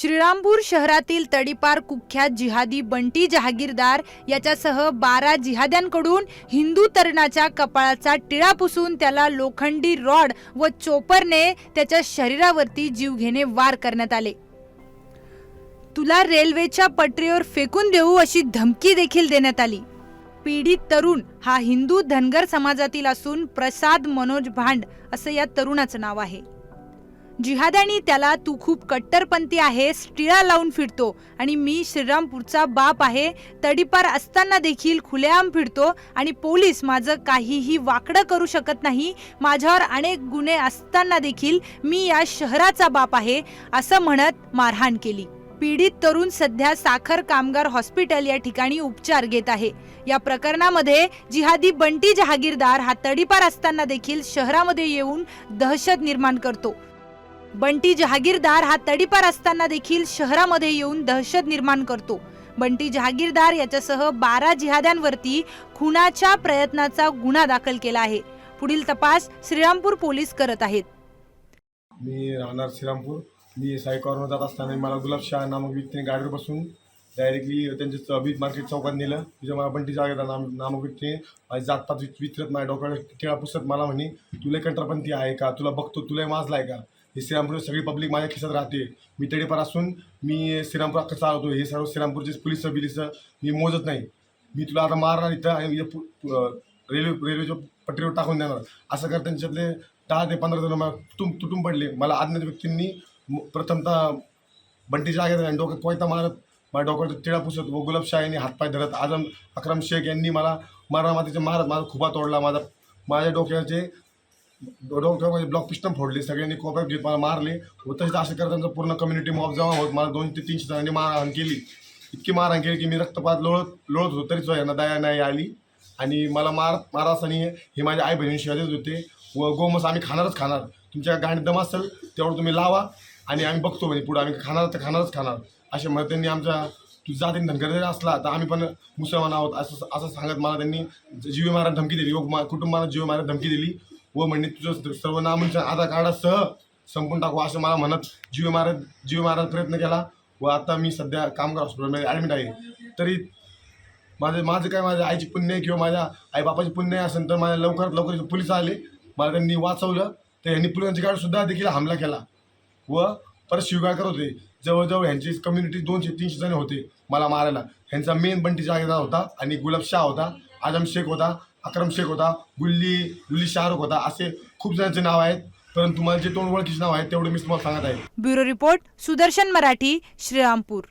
श्रीरामपूर शहरातील तडीपार कुख्यात जिहादी बंटी जहागीरदार याच्यासह बारा जिहाद्यांकडून हिंदू तरुणाच्या कपाळाचा टिळा पुसून त्याला लोखंडी रॉड व चोपरने त्याच्या शरीरावरती जीवघेणे वार करण्यात आले. तुला रेल्वेच्या पटरीवर फेकून देऊ अशी धमकी देखील देण्यात आली. पीडित तरुण हा हिंदू धनगर समाजातील असून प्रसाद मनोज भांड असं या तरुणाचं नाव आहे. जिहाद्यांनी त्याला तू खूप कट्टरपंथी आहेस टिळा लावून फिरतो आणि मी श्रीरामपूरचा बाप आहे. तडीपार असताना देखील खुलेआम फिरतो आणि पोलीस माझं काहीही वाकडं करू शकत नाही. माझ्यावर अनेक गुन्हे असताना देखील मी या शहराचा बाप आहे असं म्हणत मारहाण केली. पीडित तरुण सध्या साखर कामगार हॉस्पिटल या ठिकाणी उपचार घेत आहे. या प्रकरणामध्ये जिहादी बंटी जहागीरदार हा तडीपार असताना देखील शहरामध्ये येऊन दहशत निर्माण करतो. बंटी जहागीरदार हा तडीपार असताना देखील शहरामध्ये येऊन दहशत निर्माण करतो. बंटी जहागीरदार याच्यासह बारा जिहाद्यांवरती खुनाच्या प्रयत्नाचा गुन्हा दाखल केला आहे. पुढील तपास श्रीरामपूर पोलीस करत आहेत. मी राहणार श्रीरामपूर. मी सायकॉरवर जात असताना मला गुलाब शाह नामक व्यक्तीने गाडीवर बसून डायरेक्टली त्यांच्या चबीत मार्केट चौकात नेलं. तिथं मला बंटी जागेचा नाम नामक व्यक्तीने माझी जातपात विच- विचारत माझ्या डोक्यावर टिळा पुसत मला म्हणे तुला कंट्रापंथी आहे का? तुला बघतो तुला माजला आहे का? हे श्रीरामपूर सगळी पब्लिक माझ्या खिशात राहते. मी तडेपार असून मी श्रीरामपूर अख्खा चालवतो. हे सर्व श्रीरामपूरचे पोलीस बिलिस मी मोजत नाही. मी तुला आता मारणार इथं आणि रेल्वे रेल्वेच्या पटरीवर टाकून देणार. असं कर त्यांच्यातले दहा ते पंधरा जण मला तुटून तुटून पडले. मला अज्ञात व्यक्तींनी प्रथमतः बंटीच्या जागेत आणि डोक्यात कोयता मारत माझ्या डोक्यात टिळा पुसत व गुलाबशाह यांनी हातपाय धरत आजम अक्रम शेख यांनी मला मारा मातीचे मारत माझा खुबा तोडला. माझा माझ्या डोक्याचे डोक्यामध्ये ब्लॉक पिस्टम फोडले. सगळ्यांनी कोपऱ्यात घेत मला मारले. व असं असे करत त्यांचं पूर्ण कम्युनिटी मॉब जमा होत मला दोन ते तीनशे जणांनी मारहाण केली. इतकी मारहाण केली की मी रक्तपात लोळत लोळत होतो. तरी सुद्धा यांना दया नाही आली. आणि मला मार मारा हे माझ्या आई बहिणी शिवाय होते. व गोमस आम्ही खाणारच खाणार. तुमच्या गाणी दम असेल तेवढं तुम्ही लावा. आणि आम्ही बघतो म्हणजे पुढे. आम्ही खाणार तर खाणारच खाणार. असे मग त्यांनी आमच्या तू जातीने धनगर जरी असला तर आम्ही पण मुसलमान आहोत. असं असं सांगत मला त्यांनी जीवे मारायला धमकी दिली. व कुटुंबाला जीवे मारायला धमकी दिली. व म्हणजे तुझं सर्व नामांच्या आधार कार्डासह संपून टाकू असं मला म्हणत जीव मारत जीव मारायचा प्रयत्न केला. व आता मी सध्या कामगार हॉस्पिटलमध्ये ॲडमिट आहे. तरी माझे माझं काय माझ्या आईची पुण्य किंवा माझ्या आईबापाची पुण्य असेल तर माझ्या लवकरात लवकर पोलीस आले. मला त्यांनी वाचवलं. तर ह्यांनी पोलिसांच्या गाडीसुद्धा देखील हमला केला. व परत शिवगाळ करत होते. जवळजवळ ह्यांची कम्युनिटी दोनशे तीनशे जण होते मला मारायला. ह्यांचा मेन बंटी जागेदार होता आणि गुलाब शाह होता. आजम शेख होता. अक्रम शेख होता गुल्ली गुल्ली शाहरुख होता असे खूप जणांचे नाव आहेत. परंतु मला जे तोंड ओळखीचे नाव आहेत तेवढे मी तुम्हाला सांगत आहे. Bureau report Sudarshan Marathi Shrirampur.